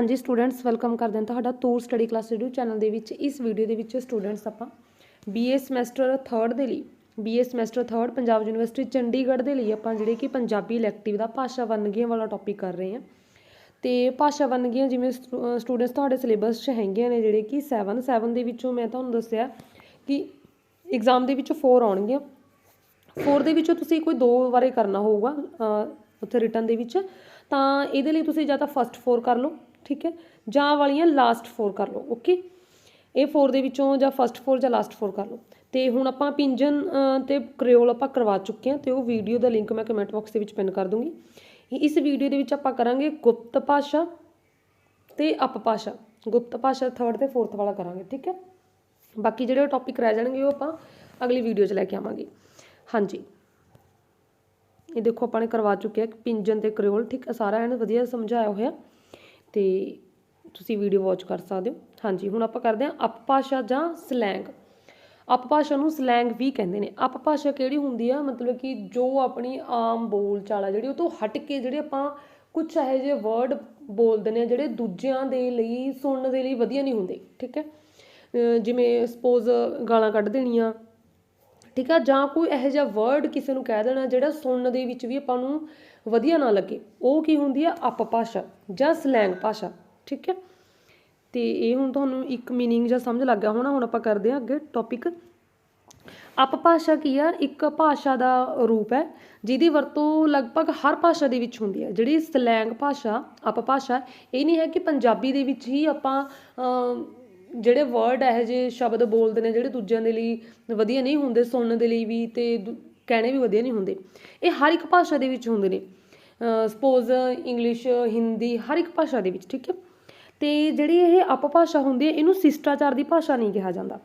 ਹਾਂਜੀ students welcome ਕਰਦੇ ਹਾਂ ਤੁਹਾਡਾ ਤੂਰ ਸਟੱਡੀ ਕਲਾਸ YouTube ਚੈਨਲ ਦੇ ਵਿੱਚ। ਇਸ ਵੀਡੀਓ ਦੇ ਵਿੱਚ ਸਟੂਡੈਂਟਸ ਆਪਾਂ BA ਸਮੈਸਟਰ 3rd ਦੇ ਲਈ BA semester 3rd Punjab university Chandigarh ਦੇ ਲਈ ਆਪਾਂ ਜਿਹੜੇ ਕਿ ਪੰਜਾਬੀ ਇਲੈਕਟਿਵ ਦਾ ਭਾਸ਼ਾ ਵੰਨਗੀਆਂ ਵਾਲਾ ਟੌਪਿਕ ਕਰ ਰਹੇ ਹਾਂ। ਤੇ ਭਾਸ਼ਾ ਵੰਨਗੀਆਂ ਜਿਵੇਂ ਸਟੂਡੈਂਟਸ ਤੁਹਾਡੇ ਸਿਲੇਬਸ 'ਚ ਹੈਗੀਆਂ ਨੇ ਜਿਹੜੇ ਕਿ 7 7 ਦੇ ਵਿੱਚੋਂ ਮੈਂ ਤੁਹਾਨੂੰ ਦੱਸਿਆ ਕਿ ਐਗਜ਼ਾਮ ਦੇ ਵਿੱਚ 4 ਆਉਣਗੀਆਂ। 4 ਦੇ ਵਿੱਚੋਂ ਤੁਸੀਂ ਕੋਈ ਦੋ ਵਾਰੇ ਕਰਨਾ ਹੋਊਗਾ ਉੱਥੇ ਰਿਟਰਨ ਦੇ ਵਿੱਚ। ਤਾਂ ਇਹਦੇ ਲਈ ਤੁਸੀਂ ਜਾਂ ਤਾਂ ਫਸਟ 4 ਕਰ ਲਓ। ਠੀਕ ਹੈ? ਜਾਂ ਵਾਲੀਆਂ ਲਾਸਟ 4 ਕਰ ਲਓ ਓਕੇ ਇਹ 4 ਦੇ ਵਿੱਚੋਂ ਜਾਂ ਫਸਟ 4 ਜਾਂ ਲਾਸਟ 4 ਕਰ ਲਓ। ਤੇ ਹੁਣ ਆਪਾਂ ਪਿੰਜਨ ਅ, ਤੇ ਕ੍ਰਿਓਲ ਆਪਾਂ ਕਰਵਾ ਚੁੱਕੇ ਹਾਂ ਤੇ ਉਹ ਵੀਡੀਓ ਦਾ ਲਿੰਕ ਮੈਂ ਕਮੈਂਟ ਬਾਕਸ ਦੇ ਵਿੱਚ ਪਿੰਨ ਕਰ ਦੂੰਗੀ। ਇਸ ਵੀਡੀਓ ਦੇ ਵਿੱਚ ਆਪਾਂ ਕਰਾਂਗੇ ਗੁਪਤ ਭਾਸ਼ਾ ਤੇ ਅਪਭਾਸ਼ਾ ਗੁਪਤ ਭਾਸ਼ਾ 3rd ਤੇ 4th ਵਾਲਾ ਕਰਾਂਗੇ ਠੀਕ ਹੈ? ਬਾਕੀ ਜਿਹੜੇ ਟੌਪਿਕ ਰਹਿ ਜਾਣਗੇ ਉਹ ਆਪਾਂ ਅਗਲੀ ਵੀਡੀਓ 'ਚ ਲੈ ਕੇ ਆਵਾਂਗੇ। ਹਾਂਜੀ। ਇਹ ਦੇਖੋ ਆਪਾਂ ਨੇ ਕਰਵਾ ਚੁੱਕਿਆ ਪਿੰਜਨ ਤੇ ਕ੍ਰਿਓਲ ਠੀਕ ਸਾਰਾ ਐਨ ਵਧੀਆ ਸਮਝਾਇਆ ਹੋਇਆ। ਤੇ ਤੁਸੀਂ ਵੀਡੀਓ ਵਾਚ ਕਰ ਸਕਦੇ ਹੋ। ਹਾਂਜੀ, ਹੁਣ ਆਪਾਂ ਕਰਦੇ ਹਾਂ ਅਪਭਾਸ਼ਾ ਜਾਂ ਸਲੈਂਗ ਅਪਭਾਸ਼ਾ ਨੂੰ ਸਲੈਂਗ ਵੀ ਕਹਿੰਦੇ ਨੇ। ਅਪਭਾਸ਼ਾ ਕਿਹੜੀ ਹੁੰਦੀ ਆ? ਮਤਲਬ ਕਿ ਜੋ ਆਪਣੀ ਆਮ ਬੋਲ ਚਾਲ ਆ ਜਿਹੜੀ, ਉਹ ਤੋਂ ਹਟ ਕੇ ਜਿਹੜੇ ਆਪਾਂ ਕੁਝ ਇਹੋ ਜਿਹੇ ਵਰਡ ਬੋਲਦੇ ਨੇ, ਜਿਹੜੇ ਦੂਜਿਆਂ ਦੇ ਲਈ, ਸੁਣਨ ਦੇ ਲਈ ਵਧੀਆ ਨਹੀਂ ਹੁੰਦੇ, ਠੀਕ ਹੈ? ਜਿਵੇਂ ਸਪੋਜ਼ ਗਾਲਾਂ ਕੱਢ ਦੇਣੀਆਂ, ਠੀਕ ਆ? ਜਾਂ ਕੋਈ ਇਹੋ ਜਿਹਾ ਵਰਡ ਕਿਸੇ ਨੂੰ ਕਹਿ ਦੇਣਾ, ਜਿਹੜਾ ਸੁਣਨ ਦੇ ਵਿੱਚ ਵੀ ਆਪਾਂ ਨੂੰ ਵਧੀਆ ਨਾ ਲੱਗੇ। ਉਹ ਕੀ ਹੁੰਦੀ ਆ? ਅਪਭਾਸ਼ਾ ਜਾਂ ਸਲੈਂਗ ਭਾਸ਼ਾ, ਠੀਕ ਹੈ? ਤੇ ਇਹ ਹੁਣ ਤੁਹਾਨੂੰ ਇੱਕ ਮੀਨਿੰਗ ਜਾਂ ਸਮਝ ਲੱਗ ਗਿਆ ਹੋਣਾ, ਹੁਣ ਆਪਾਂ ਕਰਦੇ ਹਾਂ ਅੱਗੇ ਟੌਪਿਕ ਅਪਭਾਸ਼ਾ ਕੀ ਆ? ਇੱਕ ਭਾਸ਼ਾ ਦਾ ਰੂਪ ਹੈ, ਜਿਹਦੀ ਵਰਤੋਂ ਲਗਭਗ ਹਰ ਭਾਸ਼ਾ ਦੇ ਵਿੱਚ ਹੁੰਦੀ ਹੈ। ਜਿਹੜੀ ਸਲੈਂਗ ਭਾਸ਼ਾ ਅਪਭਾਸ਼ਾ ਇਹ ਨਹੀਂ ਹੈ ਕਿ ਪੰਜਾਬੀ ਦੇ ਵਿੱਚ ਹੀ ਆਪਾਂ ਜਿਹੜੇ ਵਰਡ ਇਹੋ ਜਿਹੇ ਸ਼ਬਦ ਬੋਲਦੇ ਨੇ, ਜਿਹੜੇ ਦੂਜਿਆਂ ਦੇ ਲਈ ਵਧੀਆ ਨਹੀਂ ਹੁੰਦੇ, ਸੁਣਨ ਦੇ ਲਈ ਵੀ ਤੇ ਦੂ- ਕਹਿਣੇ ਵੀ ਵਧੀਆ ਨਹੀਂ ਹੁੰਦੇ। ਇਹ ਹਰ ਇੱਕ ਭਾਸ਼ਾ ਦੇ ਵਿੱਚ ਹੁੰਦੇ ਨੇ। ਸਪੋਜ਼ ਇੰਗਲਿਸ਼ ਹਿੰਦੀ ਹਰ ਇੱਕ ਭਾਸ਼ਾ ਦੇ ਵਿੱਚ, ਠੀਕ ਹੈ? ਤੇ ਜਿਹੜੀ ਇਹ ਅਪਭਾਸ਼ਾ ਹੁੰਦੀ ਹੈ, ਇਹਨੂੰ ਸਿਸ਼ਟਾਚਾਰ ਦੀ ਭਾਸ਼ਾ ਨਹੀਂ ਕਿਹਾ ਜਾਂਦਾ।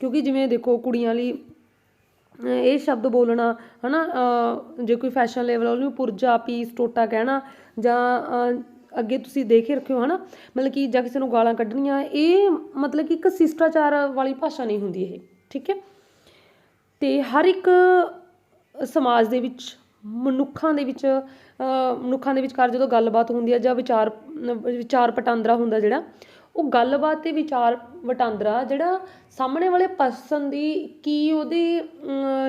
ਕਿਉਂਕਿ ਜਿਵੇਂ ਦੇਖੋ, ਕੁੜੀਆਂ ਲਈ ਇਹ ਸ਼ਬਦ ਬੋਲਣਾ, ਹਨਾ, ਅਹ ਜੇ ਕੋਈ ਫੈਸ਼ਨ ਲੈਵਲ ਉਹਨੂੰ ਪੁਰਜਾ, ਪੀਸ, ਟੋਟਾ ਕਹਿਣਾ ਜਾਂ ਅੱਗੇ ਤੁਸੀਂ ਦੇਖ ਹੀ ਰੱਖਿਓ, ਹਨਾ? ਮਤਲਬ ਕਿ ਜਾਂ ਕਿਸੇ ਨੂੰ ਗਾਲਾਂ ਕੱਢਣੀਆਂ, ਇਹ ਮਤਲਬ ਕਿ ਇੱਕ ਸਿਸ਼ਟਾਚਾਰ ਵਾਲੀ ਭਾਸ਼ਾ ਨਹੀਂ ਹੁੰਦੀ ਇਹ, ਠੀਕ ਹੈ? ਤੇ ਹਰ ਇੱਕ ਸਮਾਜ ਦੇ ਵਿੱਚ, ਮਨੁੱਖਾਂ ਦੇ ਵਿੱਚ ਮਨੁੱਖਾਂ ਦੇ ਵਿਚਕਾਰ ਜਦੋਂ ਗੱਲਬਾਤ ਹੁੰਦੀ ਹੈ ਜਾਂ ਵਿਚਾਰ ਵਿਚਾਰ ਵਟਾਂਦਰਾ ਹੁੰਦਾ ਜਿਹੜਾ, ਉਹ ਗੱਲਬਾਤ ਅਤੇ ਵਿਚਾਰ ਵਟਾਂਦਰਾ ਜਿਹੜਾ ਸਾਹਮਣੇ ਵਾਲੇ ਪਰਸਨ ਦੀ ਕੀ ਉਹਦੀ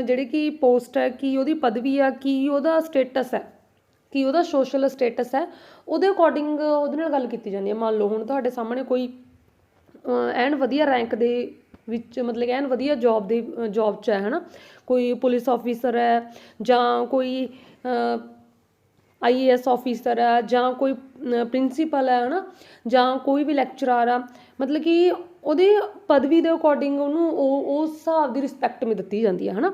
ਜਿਹੜੀ ਕਿ ਪੋਸਟ ਹੈ, ਕੀ ਉਹਦੀ ਪਦਵੀ ਆ, ਕੀ ਉਹਦਾ ਸਟੇਟਸ ਹੈ, ਕੀ ਉਹਦਾ ਸੋਸ਼ਲ ਸਟੇਟਸ ਹੈ, ਉਹਦੇ ਅਕੋਰਡਿੰਗ ਉਹਦੇ ਨਾਲ ਗੱਲ ਕੀਤੀ ਜਾਂਦੀ ਹੈ ਮੰਨ ਲਓ ਹੁਣ ਤੁਹਾਡੇ ਸਾਹਮਣੇ ਕੋਈ ਐਨ ਵਧੀਆ ਰੈਂਕ ਦੇ ਵਿੱਚ ਮਤਲਬ ਐਨ ਵਧੀਆ ਜੌਬ ਦੇ ਜੌਬ 'ਚ ਹੈ, ਹਨਾ? ਕੋਈ ਪੁਲਿਸ ਆਫੀਸਰ ਹੈ ਜਾਂ ਕੋਈ ਆਈਏਐਸ ਆਫੀਸਰ ਹੈ ਜਾਂ ਕੋਈ ਪ੍ਰਿੰਸੀਪਲ ਹੈ, ਹਨਾ? ਜਾਂ ਕੋਈ ਵੀ ਲੈਕਚਰਰ ਆ, ਮਤਲਬ ਕਿ ਉਹਦੇ ਪਦਵੀ ਦੇ ਅਕੋਰਡਿੰਗ ਉਹਨੂੰ ਉਹ ਉਸ ਹਿਸਾਬ ਦੀ ਰਿਸਪੈਕਟ ਮਿਲ ਦਿੱਤੀ ਜਾਂਦੀ ਹੈ, ਹਨਾ?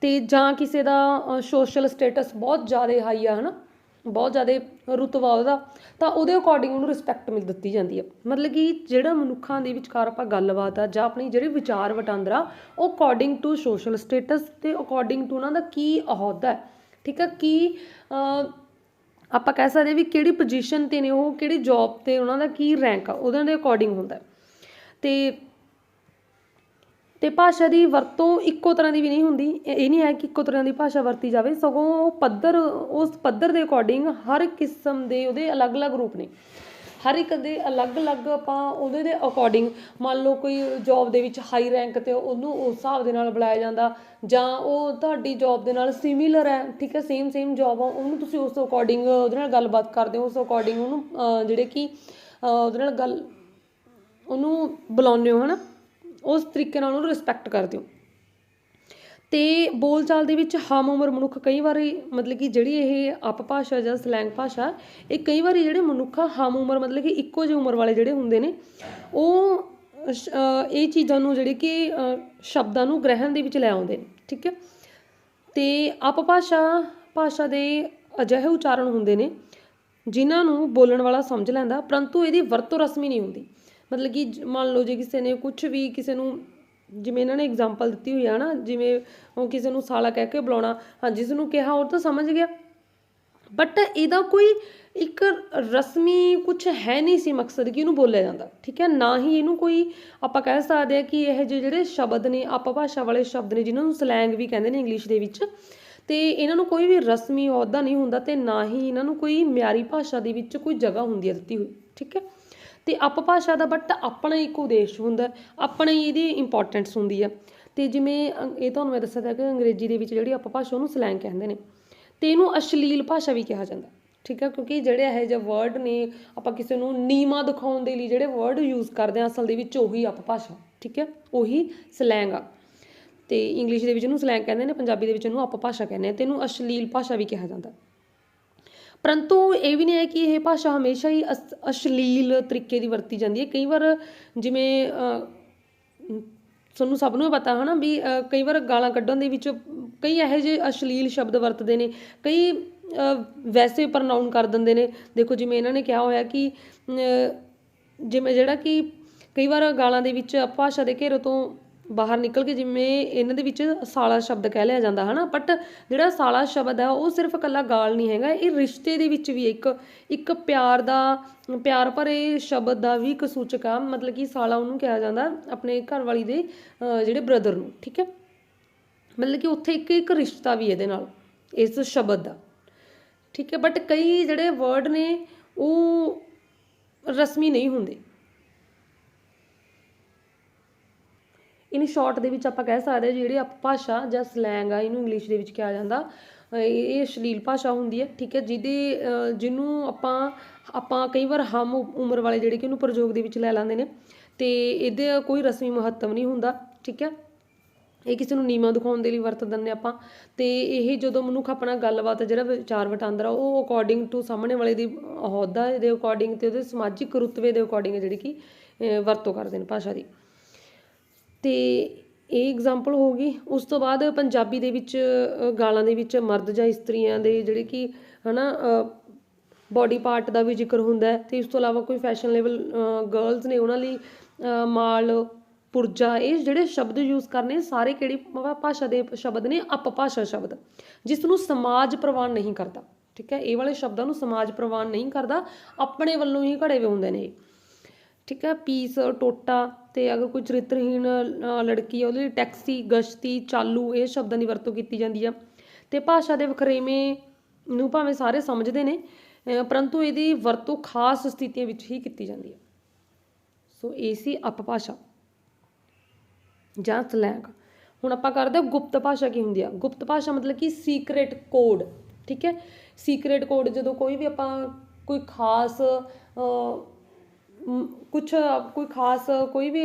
ਤੇ ਜਾਂ ਕਿਸੇ ਦਾ ਸੋਸ਼ਲ ਸਟੇਟਸ ਬਹੁਤ ਜ਼ਿਆਦਾ ਹਾਈ ਆ, ਹਨਾ? ਬਹੁਤ ਜ਼ਿਆਦਾ ਰੁਤਬਾ ਉਹਦਾ, ਤਾਂ ਉਹਦੇ ਅਕੋਰਡਿੰਗ ਉਹਨੂੰ ਰਿਸਪੈਕਟ ਮਿਲ ਦਿੱਤੀ ਜਾਂਦੀ ਹੈ ਮਤਲਬ ਕਿ ਜਿਹੜਾ ਮਨੁੱਖਾਂ ਦੇ ਵਿਚਕਾਰ ਆਪਾਂ ਗੱਲਬਾਤ ਆ ਜਾਂ ਆਪਣੀ ਜਿਹੜੇ ਵਿਚਾਰ ਵਟਾਂਦਰਾ, ਉਹ ਅਕੋਰਡਿੰਗ ਟੂ ਸੋਸ਼ਲ ਸਟੇਟਸ ਤੇ ਅਕੋਰਡਿੰਗ ਟੂ ਉਹਨਾਂ ਦਾ ਕੀ ਅਹੁਦਾ ਹੈ, ਠੀਕ ਹੈ ਕੀ ਆਪਾਂ ਕਹਿ ਸਕਦੇ ਵੀ ਕਿਹੜੀ ਪੋਜੀਸ਼ਨ ਤੇ ਨੇ ਉਹ, ਕਿਹੜੀ ਜੌਬ ਤੇ ਉਹਨਾਂ ਦਾ ਕੀ ਰੈਂਕ ਆ ਉਹਨਾਂ ਦੇ ਅਕੋਰਡਿੰਗ ਹੁੰਦਾ ਹੈ। ਤੇ ਅਤੇ ਭਾਸ਼ਾ ਦੀ ਵਰਤੋਂ ਇੱਕੋ ਤਰ੍ਹਾਂ ਦੀ ਵੀ ਨਹੀਂ ਹੁੰਦੀ। ਇਹ ਨਹੀਂ ਹੈ ਕਿ ਇੱਕੋ ਤਰ੍ਹਾਂ ਦੀ ਭਾਸ਼ਾ ਵਰਤੀ ਜਾਵੇ। ਸਗੋਂ ਉਹ ਪੱਧਰ, ਉਸ ਪੱਧਰ ਦੇ ਅਕੋਰਡਿੰਗ ਹਰ ਕਿਸਮ ਦੇ ਉਹਦੇ ਅਲੱਗ-ਅਲੱਗ ਰੂਪ ਨੇ। ਹਰ ਇੱਕ ਦੇ ਅਲੱਗ-ਅਲੱਗ ਆਪਾਂ ਉਹਦੇ ਦੇ ਅਕੋਰਡਿੰਗ ਮੰਨ ਲਓ ਕੋਈ ਜੌਬ ਦੇ ਵਿੱਚ ਹਾਈ ਰੈਂਕ ਤੇ ਉਹਨੂੰ ਉਸ ਹਿਸਾਬ ਦੇ ਨਾਲ ਬੁਲਾਇਆ ਜਾਂਦਾ ਜਾਂ ਉਹ ਤੁਹਾਡੀ ਜੌਬ ਦੇ ਨਾਲ ਸਿਮਿਲਰ ਹੈ, ਠੀਕ ਹੈ ਸੇਮ ਸੇਮ ਜੌਬ ਆ, ਉਹਨੂੰ ਤੁਸੀਂ ਉਸ ਅਕੋਰਡਿੰਗ ਉਹਦੇ ਨਾਲ ਗੱਲਬਾਤ ਕਰਦੇ ਹੋ, ਉਸ ਅਕੋਰਡਿੰਗ ਉਹਨੂੰ ਜਿਹੜੇ ਕਿ ਉਹਦੇ ਨਾਲ ਗੱਲ, ਉਹਨੂੰ ਬੁਲਾਉਂਦੇ ਹੋ, ਹਨਾ? ਉਸ ਤਰੀਕੇ ਨਾਲ ਉਹਨੂੰ ਰਿਸਪੈਕਟ ਕਰਦੇ ਹੋ। ਤੇ ਬੋਲਚਾਲ ਦੇ ਵਿੱਚ ਹਮ ਉਮਰ ਮਨੁੱਖ ਕਈ ਵਾਰੀ ਮਤਲਬ ਕਿ ਜਿਹੜੀ ਇਹ ਅਪ ਭਾਸ਼ਾ ਜਾਂ ਸਲੈਂਗ ਭਾਸ਼ਾ, ਇਹ ਕਈ ਵਾਰੀ ਜਿਹੜੇ ਮਨੁੱਖ ਹਮ ਉਮਰ ਮਤਲਬ ਕਿ ਇੱਕੋ ਜਿਹੀ ਉਮਰ ਵਾਲੇ ਜਿਹੜੇ ਹੁੰਦੇ ਨੇ, ਉਹ ਇਹ ਚੀਜ਼ਾਂ ਨੂੰ ਜਿਹੜੇ ਕਿ ਸ਼ਬਦਾਂ ਨੂੰ ਗ੍ਰਹਿਣ ਦੇ ਵਿੱਚ ਲੈ ਆਉਂਦੇ ਨੇ, ਠੀਕ ਹੈ। ਤੇ ਅਪਭਾਸ਼ਾ ਭਾਸ਼ਾ ਦੇ ਅਜਿਹੇ ਉਚਾਰਨ ਹੁੰਦੇ ਨੇ, ਜਿਨ੍ਹਾਂ ਨੂੰ ਬੋਲਣ ਵਾਲਾ ਸਮਝ ਲੈਂਦਾ, ਪਰੰਤੂ ਇਹਦੀ ਵਰਤੋਂ ਰਸਮੀ ਨਹੀਂ ਹੁੰਦੀ। ਮਤਲਬ ਕਿ ਮੰਨ ਲਓ ਜੇ ਕਿਸੇ ਨੇ ਕੁਝ ਵੀ ਕਿਸੇ ਨੂੰ ਜਿਵੇਂ ਇਹਨਾਂ ਨੇ ਐਗਜ਼ਾਮਪਲ ਦਿੱਤੀ ਹੋਈ ਆ ਨਾ, ਜਿਵੇਂ ਉਹ ਕਿਸੇ ਨੂੰ ਸਾਲਾ ਕਹਿ ਕੇ ਬੁਲਾਉਣਾ, ਹਾਂ, ਜਿਸ ਨੂੰ ਕਿਹਾ ਉਹ ਤਾਂ ਸਮਝ ਗਿਆ। ਬਟ ਇਹਦਾ ਕੋਈ ਇੱਕ ਰਸਮੀ ਕੁਝ ਹੈ ਨਹੀਂ ਸੀ ਮਕਸਦ ਕਿ ਇਹਨੂੰ ਬੋਲਿਆ ਜਾਂਦਾ, ਠੀਕ ਹੈ? ਨਾ ਹੀ ਇਹਨੂੰ ਕੋਈ ਆਪਾਂ ਕਹਿ ਸਕਦੇ ਹਾਂ ਕਿ ਇਹ ਜਿਹੇ ਜਿਹੜੇ ਸ਼ਬਦ ਨੇ, ਆਪਾਂ ਭਾਸ਼ਾ ਵਾਲੇ ਸ਼ਬਦ ਨੇ, ਜਿਨ੍ਹਾਂ ਨੂੰ ਸਲੈਂਗ ਵੀ ਕਹਿੰਦੇ ਨੇ ਇੰਗਲਿਸ਼ ਦੇ ਵਿੱਚ, ਤੇ ਇਹਨਾਂ ਨੂੰ ਕੋਈ ਵੀ ਰਸਮੀ ਅਹੁਦਾ ਨਹੀਂ ਹੁੰਦਾ ਤੇ ਨਾ ਹੀ ਇਹਨਾਂ ਨੂੰ ਕੋਈ ਮਿਆਰੀ ਭਾਸ਼ਾ ਦੇ ਵਿੱਚ ਕੋਈ ਜਗ੍ਹਾ ਹੁੰਦੀ ਹੈ ਦਿੱਤੀ ਹੋਈ, ਠੀਕ ਹੈ? ਤੇ ਅਪਭਾਸ਼ਾ ਦਾ ਬਟ ਆਪਣਾ ਇੱਕ ਉਦੇਸ਼ ਹੁੰਦਾ ਹੈ, ਆਪਣੀ ਇਹਦੀ ਇੰਪੋਰਟੈਂਸ ਹੁੰਦੀ ਹੈ ਤੇ ਜਿਵੇਂ ਇਹ ਤੁਹਾਨੂੰ ਮੈਂ ਦੱਸਿਆ ਤਾਂ ਕਿ ਅੰਗਰੇਜ਼ੀ ਦੇ ਵਿੱਚ ਜਿਹੜੀ ਅਪਭਾਸ਼ਾ ਉਹਨੂੰ ਸਲੈਂਗ ਕਹਿੰਦੇ ਨੇ। ਤੇ ਇਹਨੂੰ ਅਸ਼ਲੀਲ ਭਾਸ਼ਾ ਵੀ ਕਿਹਾ ਜਾਂਦਾ ਠੀਕ ਹੈ ਕਿਉਂਕਿ ਜਿਹੜੇ ਇਹ ਜਿਹੇ ਵਰਡ ਨੇ ਆਪਾਂ ਕਿਸੇ ਨੂੰ ਨੀਮਾ ਦਿਖਾਉਣ ਦੇ ਲਈ ਜਿਹੜੇ ਵਰਡ ਯੂਜ਼ ਕਰਦੇ ਆ ਅਸਲ ਦੇ ਵਿੱਚ ਉਹੀ ਅਪਭਾਸ਼ਾ ਠੀਕ ਹੈ ਉਹੀ ਸਲੈਂਗ ਆ। ਤੇ ਇੰਗਲਿਸ਼ ਦੇ ਵਿੱਚ ਇਹਨੂੰ ਸਲੈਂਗ ਕਹਿੰਦੇ ਨੇ ਪੰਜਾਬੀ ਦੇ ਵਿੱਚ ਇਹਨੂੰ ਅਪਭਾਸ਼ਾ ਕਹਿੰਦੇ ਆ। ਤੇ ਇਹਨੂੰ ਅਸ਼ਲੀਲ ਭਾਸ਼ਾ ਵੀ ਕਿਹਾ ਜਾਂਦਾ। ਪਰੰਤੂ ਇਹ ਵੀ ਨਹੀਂ ਹੈ ਕਿ ਇਹ ਭਾਸ਼ਾ ਹਮੇਸ਼ਾ ਹੀ ਅਸ- ਅਸ਼ਲੀਲ ਤਰੀਕੇ ਦੀ ਵਰਤੀ ਜਾਂਦੀ ਹੈ। ਕਈ ਵਾਰ ਜਿਵੇਂ ਅ, ਤੁਹਾਨੂੰ ਸਭ ਨੂੰ ਪਤਾ ਹੈ ਨਾ ਵੀ ਅ, ਕਈ ਵਾਰ ਗਾਲਾਂ ਕੱਢਣ ਦੇ ਵਿੱਚ ਕਈ ਇਹੋ ਜਿਹੇ ਅਸ਼ਲੀਲ ਸ਼ਬਦ ਵਰਤਦੇ ਨੇ ਕਈ ਅ, ਵੈਸੇ ਪ੍ਰਨਾਉਨ ਕਰ ਦਿੰਦੇ ਨੇ। ਦੇਖੋ ਜਿਵੇਂ ਇਹਨਾਂ ਨੇ ਕਿਹਾ ਹੋਇਆ ਕਿ ਅ, ਜਿਵੇਂ ਜਿਹੜਾ ਕਿ ਕਈ ਵਾਰ ਗਾਲਾਂ ਦੇ ਵਿੱਚ ਭਾਸ਼ਾ ਦੇ ਘੇਰੇ ਤੋਂ ਬਾਹਰ ਨਿਕਲ ਕੇ ਜਿਵੇਂ ਇਹਨਾਂ ਦੇ ਵਿੱਚ ਸਾਲਾ ਸ਼ਬਦ ਕਹਿ ਲਿਆ ਜਾਂਦਾ ਹਨਾ ਬਟ ਜਿਹੜਾ ਸਾਲਾ ਸ਼ਬਦ ਹੈ ਉਹ ਸਿਰਫ ਇਕੱਲਾ ਗਾਲ ਨਹੀਂ ਹੈਗਾ, ਇਹ ਰਿਸ਼ਤੇ ਦੇ ਵਿੱਚ ਵੀ ਇੱਕ ਇੱਕ ਪਿਆਰ ਦਾ, ਪਿਆਰ ਭਰੇ ਸ਼ਬਦ ਦਾ ਵੀ ਇੱਕ ਸੂਚਕ ਆ, ਮਤਲਬ ਕਿ ਸਾਲਾ ਉਹਨੂੰ ਕਿਹਾ ਜਾਂਦਾ ਆਪਣੇ ਘਰ ਵਾਲੀ ਦੇ ਜਿਹੜੇ ਬ੍ਰਦਰ ਨੂੰ, ਠੀਕ ਹੈ? ਮਤਲਬ ਕਿ ਉੱਥੇ ਇੱਕ ਇੱਕ ਰਿਸ਼ਤਾ ਵੀ ਇਹਦੇ ਨਾਲ, ਇਸ ਸ਼ਬਦ ਦਾ, ਠੀਕ ਹੈ? ਬਟ ਕਈ ਜਿਹੜੇ ਵਰਡ ਨੇ, ਉਹ ਰਸਮੀ ਨਹੀਂ ਹੁੰਦੇ। ਇਨ ਸ਼ਾਰਟ ਦੇ ਵਿੱਚ ਆਪਾਂ ਕਹਿ ਸਕਦੇ ਹਾਂ ਜਿਹੜੀ ਭਾਸ਼ਾ ਜਾਂ ਸਲੈਂਗ ਆ, ਇਹਨੂੰ ਇੰਗਲਿਸ਼ ਦੇ ਵਿੱਚ ਕਿਹਾ ਜਾਂਦਾ। ਇਹ ਅਸ਼ਲੀਲ ਭਾਸ਼ਾ ਹੁੰਦੀ ਹੈ, ਠੀਕ ਹੈ, ਜਿਹਦੇ ਜਿਹਨੂੰ ਆਪਾਂ ਆਪਾਂ ਕਈ ਵਾਰ ਹਮ ਉਮਰ ਵਾਲੇ ਜਿਹੜੇ ਕਿ ਉਹਨੂੰ ਪ੍ਰਯੋਗ ਦੇ ਵਿੱਚ ਲੈ ਲੈਂਦੇ ਨੇ, ਤੇ ਇਹਦੇ ਕੋਈ ਰਸਮੀ ਮਹੱਤਵ ਨਹੀਂ ਹੁੰਦਾ, ਠੀਕ ਹੈ। ਇਹ ਕਿਸੇ ਨੂੰ ਨੀਮਾ ਦਿਖਾਉਣ ਦੇ ਲਈ ਵਰਤ ਦਿੰਦੇ ਆਪਾਂ, ਤੇ ਇਹ ਜਦੋਂ ਮਨੁੱਖ ਆਪਣਾ ਗੱਲਬਾਤ ਜਿਹੜਾ ਵਿਚਾਰ ਵਟਾਂਦਰਾ, ਉਹ ਅਕੋਰਡਿੰਗ ਟੂ ਸਾਹਮਣੇ ਵਾਲੇ ਦੀ ਅਹੁਦਾ ਦੇ ਅਕੋਰਡਿੰਗ ਤੇ ਉਹਦੇ ਸਮਾਜਿਕ ਰੁਤਬੇ ਦੇ ਅਕੋਰਡਿੰਗ ਜਿਹੜੀ ਕਿ ਵਰਤੋਂ ਕਰਦੇ ਨੇ ਭਾਸ਼ਾ ਦੀ। ਅਤੇ ਇਹ ਇਗਜ਼ਾਮਪਲ ਹੋ ਗਈ। ਉਸ ਤੋਂ ਬਾਅਦ ਪੰਜਾਬੀ ਦੇ ਵਿੱਚ ਗਾਲਾਂ ਦੇ ਵਿੱਚ ਮਰਦ ਜਾਂ ਇਸਤਰੀਆਂ ਦੇ ਜਿਹੜੇ ਕਿ ਹੈ ਨਾ ਬੋਡੀ ਪਾਰਟ ਦਾ ਵੀ ਜ਼ਿਕਰ ਹੁੰਦਾ ਅਤੇ ਇਸ ਤੋਂ ਇਲਾਵਾ ਕੋਈ ਫੈਸ਼ਨੇਬਲ ਗਰਲਜ਼ ਨੇ ਉਹਨਾਂ ਲਈ ਮਾਲ, ਪੁਰਜਾ, ਇਹ ਜਿਹੜੇ ਸ਼ਬਦ ਯੂਜ਼ ਕਰਨੇ ਸਾਰੇ ਕਿਹੜੀ ਭਾਸ਼ਾ ਦੇ ਸ਼ਬਦ ਨੇ? ਅਪਭਾਸ਼ਾ ਸ਼ਬਦ। ਜਿਸ ਨੂੰ ਸਮਾਜ ਪ੍ਰਵਾਨ ਨਹੀਂ ਕਰਦਾ। ਠੀਕ ਹੈ? ਇਹ ਵਾਲੇ ਸ਼ਬਦਾਂ ਨੂੰ ਸਮਾਜ ਪ੍ਰਵਾਨ ਨਹੀਂ ਕਰਦਾ। ਆਪਣੇ ਵੱਲੋਂ ਹੀ ਘੜੇ ਵੇ ਹੁੰਦੇ ਨੇ ਇਹ। ਠੀਕ ਹੈ ਪੀਸ ਟੋਟਾ ਤੇ ਅਗਰ ਕੋਈ ਚਰਿੱਤਰਹੀਣ ਲੜਕੀ ਹੈ ਉਹਦੇ ਲਈ ਟੈਕਸੀ ਗਸ਼ਤੀ, ਚਾਲੂ ਇਹ ਸ਼ਬਦਾਂ ਦੀ ਵਰਤੋਂ ਕੀਤੀ ਜਾਂਦੀ ਆ। ਤੇ ਭਾਸ਼ਾ ਦੇ ਵਖਰੇਵੇਂ ਨੂੰ ਭਾਵੇਂ ਸਾਰੇ ਸਮਝਦੇ ਨੇ ਪਰੰਤੂ ਇਹਦੀ ਵਰਤੋਂ ਖਾਸ ਸਥਿਤੀਆਂ ਵਿੱਚ ਹੀ ਕੀਤੀ ਜਾਂਦੀ ਹੈ ਸੋ ਇਹ ਸੀ ਅਪਭਾਸ਼ਾ ਜਾਂ ਸਲੈਂਗ ਹੁਣ ਆਪਾਂ ਕਰਦੇ ਗੁਪਤ ਭਾਸ਼ਾ ਕੀ ਹੁੰਦੀ ਆ। ਗੁਪਤ ਭਾਸ਼ਾ ਮਤਲਬ ਕਿ ਸੀਕ੍ਰੇਟ ਕੋਡ ਠੀਕ ਹੈ? ਸੀਕ੍ਰੇਟ ਕੋਡ ਜਦੋਂ ਕੋਈ ਵੀ ਆਪਾਂ ਕੋਈ ਖਾਸ ਕੁਛ, ਕੋਈ ਖਾਸ ਕੋਈ ਵੀ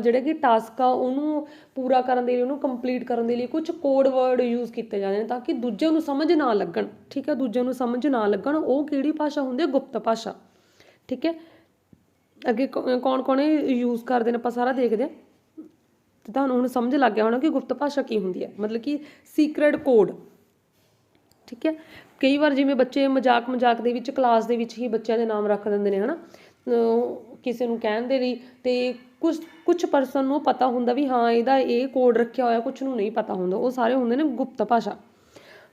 ਜਿਹੜੇ ਕਿ ਟਾਸਕ ਆ, ਉਹਨੂੰ ਪੂਰਾ ਕਰਨ ਦੇ ਲਈ, ਉਹਨੂੰ ਕੰਪਲੀਟ ਕਰਨ ਦੇ ਲਈ ਕੁਝ ਕੋਡ ਵਰਡ ਯੂਜ਼ ਕੀਤੇ ਜਾਂਦੇ ਨੇ ਤਾਂ ਕਿ ਦੂਜੇ ਨੂੰ ਸਮਝ ਨਾ ਲੱਗਣ, ਠੀਕ ਹੈ? ਦੂਜੇ ਨੂੰ ਸਮਝ ਨਾ ਲੱਗਣ, ਉਹ ਕਿਹੜੀ ਭਾਸ਼ਾ ਹੁੰਦੀ ਹੈ? ਗੁਪਤ ਭਾਸ਼ਾ, ਠੀਕ ਹੈ? ਅੱਗੇ ਕੌਣ ਕੌਣ ਯੂਜ਼ ਕਰਦੇ ਨੇ? ਆਪਾਂ ਸਾਰਾ ਦੇਖਦੇ ਹਾਂ। ਤੇ ਤੁਹਾਨੂੰ ਹੁਣ ਸਮਝ ਲੱਗ ਗਿਆ ਹੋਣਾ ਕਿ ਗੁਪਤ ਭਾਸ਼ਾ ਕੀ ਹੁੰਦੀ ਹੈ। ਮਤਲਬ ਕਿ ਸੀਕ੍ਰੇਟ ਕੋਡ ਠੀਕ ਹੈ? ਕਈ ਵਾਰ ਜਿਵੇਂ ਬੱਚੇ ਮਜ਼ਾਕ ਮਜ਼ਾਕ ਦੇ ਵਿੱਚ ਕਲਾਸ ਦੇ ਵਿੱਚ ਹੀ ਬੱਚਿਆਂ ਦੇ ਨਾਮ ਰੱਖ ਦਿੰਦੇ ਨੇ, ਹਨਾ? ਅਹ ਕਿਸੇ ਨੂੰ ਕਹਿਣ ਦੇ ਲਈ ਤੇ ਕੁਝ ਕੁਝ ਪਰਸਨ ਨੂੰ ਪਤਾ ਹੁੰਦਾ ਵੀ ਹਾਂ, ਇਹਦਾ ਇਹ ਕੋਡ ਰੱਖਿਆ ਹੋਇਆ ਕੁਝ ਨੂੰ ਨਹੀਂ ਪਤਾ ਹੁੰਦਾ। ਉਹ ਸਾਰੇ ਹੁੰਦੇ ਨੇ ਗੁਪਤ ਭਾਸ਼ਾ।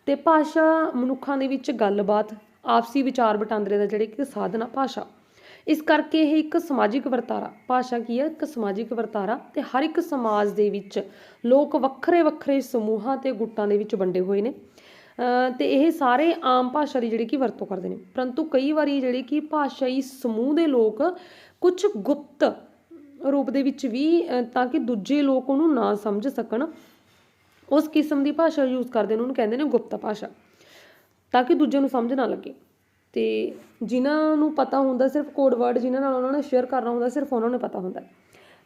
ਤੇ ਭਾਸ਼ਾ ਮਨੁੱਖਾਂ ਦੇ ਵਿੱਚ ਗੱਲਬਾਤ, ਆਪਸੀ ਵਿਚਾਰ ਵਟਾਂਦਰੇ ਦਾ ਜਿਹੜੇ ਕਿ ਸਾਧਨ ਆ ਭਾਸ਼ਾ। ਇਸ ਕਰਕੇ ਇਹ ਇੱਕ ਸਮਾਜਿਕ ਵਰਤਾਰਾ। ਭਾਸ਼ਾ ਕੀ ਹੈ ਇੱਕ ਸਮਾਜਿਕ ਵਰਤਾਰਾ ਤੇ ਹਰ ਇੱਕ ਸਮਾਜ ਦੇ ਵਿੱਚ ਲੋਕ ਵੱਖਰੇ ਵੱਖਰੇ ਸਮੂਹਾਂ ਤੇ ਗੁੱਟਾਂ ਦੇ ਵਿੱਚ ਵੰਡੇ ਹੋਏ ਨੇ। ਤੇ ਇਹ ਸਾਰੇ ਆਮ ਭਾਸ਼ਾ ਦੀ ਜਿਹੜੀ ਕਿ ਵਰਤੋਂ ਕਰਦੇ ਨੇ। ਪਰੰਤੂ ਕਈ ਵਾਰੀ ਜਿਹੜੇ ਕਿ ਭਾਸ਼ਾਈ ਸਮੂਹ ਦੇ ਲੋਕ ਕੁਝ ਗੁਪਤ ਰੂਪ ਦੇ ਵਿੱਚ ਵੀ ਤਾਂ ਕਿ ਦੂਜੇ ਲੋਕ ਉਹਨੂੰ ਨਾ ਸਮਝ ਸਕਣ, ਉਸ ਕਿਸਮ ਦੀ ਭਾਸ਼ਾ ਯੂਜ਼ ਕਰਦੇ ਨੇ, ਉਹਨੂੰ ਕਹਿੰਦੇ ਨੇ ਗੁਪਤ ਭਾਸ਼ਾ, ਤਾਂ ਕਿ ਦੂਜੇ ਨੂੰ ਸਮਝ ਨਾ ਲੱਗੇ। ਤੇ ਜਿਨ੍ਹਾਂ ਨੂੰ ਪਤਾ ਹੁੰਦਾ ਸਿਰਫ ਕੋਡ ਵਰਡ ਜਿਨ੍ਹਾਂ ਨਾਲ ਉਹਨਾਂ ਨੇ ਸ਼ੇਅਰ ਕਰਨਾ ਹੁੰਦਾ, ਸਿਰਫ ਉਹਨਾਂ ਨੂੰ ਪਤਾ ਹੁੰਦਾ।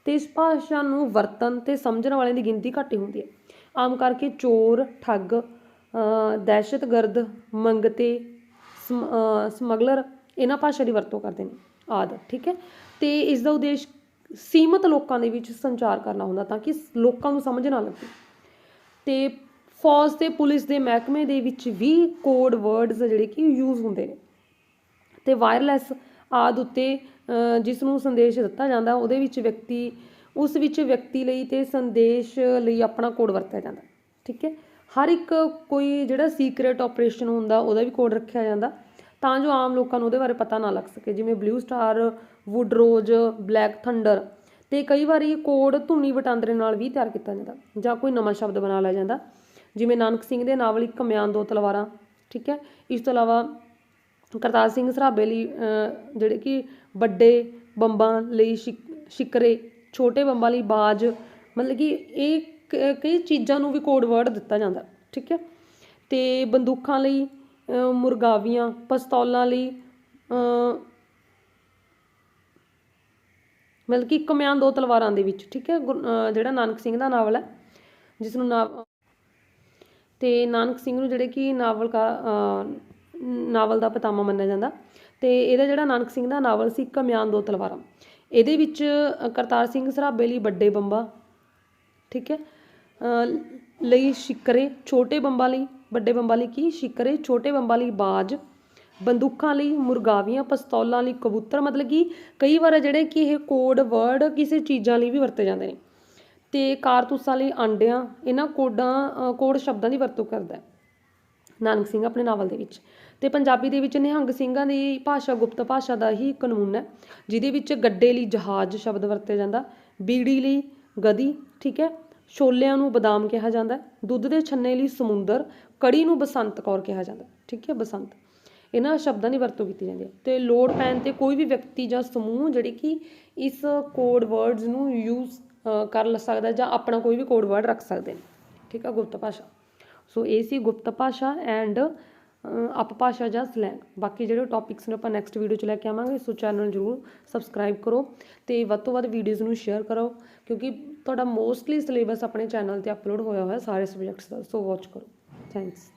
ਤੇ ਇਸ ਭਾਸ਼ਾ ਨੂੰ ਵਰਤਨ ਤੇ ਸਮਝਣ ਵਾਲਿਆਂ ਦੀ ਗਿਣਤੀ ਘੱਟ ਹੀ ਹੁੰਦੀ ਹੈ। ਆਮ ਕਰਕੇ ਚੋਰ, ਠੱਗ ਦਹਿਸ਼ਤਗਰਦ ਮੰਗਤੇ ਸਮਗਲਰ, ਇਹਨਾਂ ਭਾਸ਼ਾ ਦੀ ਵਰਤੋਂ ਕਰਦੇ ਨੇ, ਆਦਿ, ਠੀਕ ਹੈ? ਤੇ ਇਸ ਦਾ ਉਦੇਸ਼ ਸੀਮਤ ਲੋਕਾਂ ਦੇ ਵਿੱਚ ਸੰਚਾਰ ਕਰਨਾ ਹੁੰਦਾ ਤਾਂ ਕਿ ਲੋਕਾਂ ਨੂੰ ਸਮਝ ਨਾ ਲੱਗੇ। ਤੇ ਫੌਜ ਤੇ ਪੁਲਿਸ ਦੇ ਮਹਿਕਮੇ ਦੇ ਵਿੱਚ ਵੀ ਕੋਡ ਵਰਡਸ ਜਿਹੜੇ ਕਿ ਯੂਜ਼ ਹੁੰਦੇ ਨੇ। ਤੇ ਵਾਇਰਲੈਸ ਆਦ ਉੱਤੇ ਜਿਸ ਨੂੰ ਸੰਦੇਸ਼ ਦਿੱਤਾ ਜਾਂਦਾ, ਉਹਦੇ ਵਿੱਚ ਵਿਅਕਤੀ, ਉਸ ਵਿੱਚ ਵਿਅਕਤੀ ਲਈ ਤੇ ਸੰਦੇਸ਼ ਲਈ ਆਪਣਾ ਕੋਡ ਵਰਤਿਆ ਜਾਂਦਾ, ਠੀਕ ਹੈ? ਹਰ ਇੱਕ ਕੋਈ ਜਿਹੜਾ ਸੀਕ੍ਰੇਟ ਆਪਰੇਸ਼ਨ ਹੁੰਦਾ, ਉਹਦਾ ਵੀ ਕੋਡ ਰੱਖਿਆ ਜਾਂਦਾ। ਤਾਂ ਜੋ ਆਮ ਲੋਕਾਂ ਨੂੰ ਉਹਦੇ ਬਾਰੇ ਪਤਾ ਨਾ ਲੱਗ ਸਕੇ, ਜਿਵੇਂ blue star wood rose black thunder ਤੇ ਕਈ ਵਾਰੀ ਕੋਡ ਧੁਨੀ ਵਟਾਂਦਰੇ ਨਾਲ ਵੀ ਤਿਆਰ ਕੀਤਾ ਜਾਂਦਾ, ਜਾਂ ਕੋਈ ਨਵਾਂ ਸ਼ਬਦ ਬਣਾ ਲਿਆ ਜਾਂਦਾ। ਜਿਵੇਂ ਨਾਨਕ ਸਿੰਘ ਦੇ ਨਾਵਲ ਇੱਕ ਕਮਿਆਨ ਦੋ ਤਲਵਾਰਾਂ, ਠੀਕ ਹੈ? ਇਸ ਤੋਂ ਇਲਾਵਾ ਕਰਤਾਰ ਸਿੰਘ ਸਰਾਭੇ ਲਈ ਜਿਹੜੇ ਕਿ ਵੱਡੇ ਬੰਬਾਂ ਲਈ ਸ਼ਿਕ- ਸ਼ਿਕਰੇ, ਛੋਟੇ ਬੰਬਾਂ ਲਈ ਬਾਜ, ਮਤਲਬ ਕਿ ਇਹ ਕਈ ਚੀਜ਼ਾਂ ਨੂੰ ਵੀ ਕੋਡ ਵਰਡ ਦਿੱਤਾ ਜਾਂਦਾ, ਠੀਕ ਹੈ? ਅਤੇ ਬੰਦੂਕਾਂ ਲਈ ਮੁਰਗਾਵੀਆਂ, ਪਸਤੌਲਾਂ ਲਈ ਮਤਲਬ ਕਿ ਕਮਿਆਨ ਦੋ ਤਲਵਾਰਾਂ ਦੇ ਵਿੱਚ, ਠੀਕ ਹੈ? ਗੁਰ- ਜਿਹੜਾ ਨਾਨਕ ਸਿੰਘ ਦਾ ਨਾਵਲ ਹੈ, ਜਿਸ ਨੂੰ ਨਾ ਤੇ ਨਾਨਕ ਸਿੰਘ ਨੂੰ ਜਿਹੜੇ ਕਿ ਨਾਵਲ ਕਾ ਨਾਵਲ ਦਾ ਪਿਤਾਮਾ ਮੰਨਿਆ ਜਾਂਦਾ, ਤੇ ਇਹਦਾ ਜਿਹੜਾ ਨਾਨਕ ਸਿੰਘ ਦਾ ਨਾਵਲ ਸੀ ਕਮਿਆਨ ਦੋ ਤਲਵਾਰਾਂ। ਇਹਦੇ ਵਿੱਚ ਕਰਤਾਰ ਸਿੰਘ ਸਰਾਭੇ ਲਈ ਵੱਡੇ ਬੰਬਾ, ਠੀਕ ਹੈ? ਲਈ ਸ਼ਿਕਰੇ ਛੋਟੇ ਬੰਬਾਂ ਲਈ ਵੱਡੇ ਬੰਬਾਂ ਲਈ ਕੀ? ਸ਼ਿਕਰੇ ਛੋਟੇ ਬੰਬਾਂ ਲਈ ਬਾਜ ਬੰਦੂਕਾਂ ਲਈ ਮੁਰਗਾਵੀਆਂ ਪਿਸਤੌਲਾਂ ਲਈ ਕਬੂਤਰ ਮਤਲਬ ਕਿ ਕਈ ਵਾਰ ਜਿਹੜੇ ਕਿ ਇਹ ਕੋਡ ਵਰਡ ਕਿਸੇ ਚੀਜ਼ਾਂ ਲਈ ਵੀ ਵਰਤੇ ਜਾਂਦੇ ਨੇ। ਤੇ ਕਾਰਤੂਸਾਂ ਲਈ ਆਂਡਿਆਂ ਇਹਨਾਂ ਕੋਡਾਂ ਅ, ਕੋਡ ਸ਼ਬਦਾਂ ਦੀ ਵਰਤੋਂ ਕਰਦਾ ਹੈ। ਨਾਨਕ ਸਿੰਘ ਆਪਣੇ ਨਾਵਲ ਦੇ ਵਿੱਚ। ਤੇ ਪੰਜਾਬੀ ਦੇ ਵਿੱਚ ਨਿਹੰਗ ਸਿੰਘਾਂ ਦੀ ਭਾਸ਼ਾ ਗੁਪਤ ਭਾਸ਼ਾ ਦਾ ਹੀ ਕਾਨੂੰਨ ਹੈ ਜਿਹਦੇ ਵਿੱਚ ਗੱਡੇ ਲਈ ਜਹਾਜ਼ ਸ਼ਬਦ ਵਰਤਿਆ ਜਾਂਦਾ ਬੀੜੀ ਲਈ ਗਦੀ ਠੀਕ ਹੈ? ਛੋਲਿਆਂ ਨੂੰ ਬਦਾਮ ਕਿਹਾ ਜਾਂਦਾ ਦੁੱਧ ਦੇ ਛੰਨੇ ਲਈ ਸਮੁੰਦਰ, ਕੜੀ ਨੂੰ ਬਸੰਤ ਕੌਰ ਕਿਹਾ ਜਾਂਦਾ ਠੀਕ ਹੈ, ਬਸੰਤ। ਇਹਨਾਂ ਸ਼ਬਦਾਂ ਦੀ ਵਰਤੋਂ ਕੀਤੀ ਜਾਂਦੀ ਹੈ। ਤੇ ਲੋੜ ਪੈਣ ਤੇ ਕੋਈ ਵੀ ਵਿਅਕਤੀ ਜਾਂ ਸਮੂਹ ਜਿਹੜੇ ਕਿ ਇਸ ਕੋਡ ਵਰਡਸ ਨੂੰ ਯੂਜ਼ ਕਰ ਲ ਸਕਦਾ ਜਾਂ ਆਪਣਾ ਕੋਈ ਵੀ ਕੋਡ ਵਰਡ ਰੱਖ ਸਕਦੇ ਨੇ। ਠੀਕ ਹੈ, ਗੁਪਤ ਭਾਸ਼ਾ। ਸੋ ਇਹ ਸੀ ਗੁਪਤ ਭਾਸ਼ਾ ਐਂਡ ਅਪਭਾਸ਼ਾ ਜਾਂ ਸਲੈਂਗ ਬਾਕੀ ਜਿਹੜੇ ਟੌਪਿਕਸ ਨੇ, ਆਪਾਂ ਨੈਕਸਟ ਵੀਡੀਓ 'ਚ ਲੈ ਕੇ ਆਵਾਂਗੇ, ਸੋ ਚੈਨਲ ਜਰੂਰ ਸਬਸਕ੍ਰਾਈਬ ਕਰੋ ਤੇ ਵੱਧ ਤੋਂ ਵੱਧ ਵੀਡੀਓਜ਼ ਨੂੰ ਸ਼ੇਅਰ ਕਰੋ, ਕਿਉਂਕਿ ਤੁਹਾਡਾ ਮੋਸਟਲੀ ਸਿਲੇਬਸ ਆਪਣੇ ਚੈਨਲ ਤੇ ਅਪਲੋਡ ਹੋਇਆ ਹੋਇਆ ਸਾਰੇ ਸਬਜੈਕਟਸ ਦਾ ਸੋ ਵਾਚ ਕਰੋ। ਥੈਂਕਸ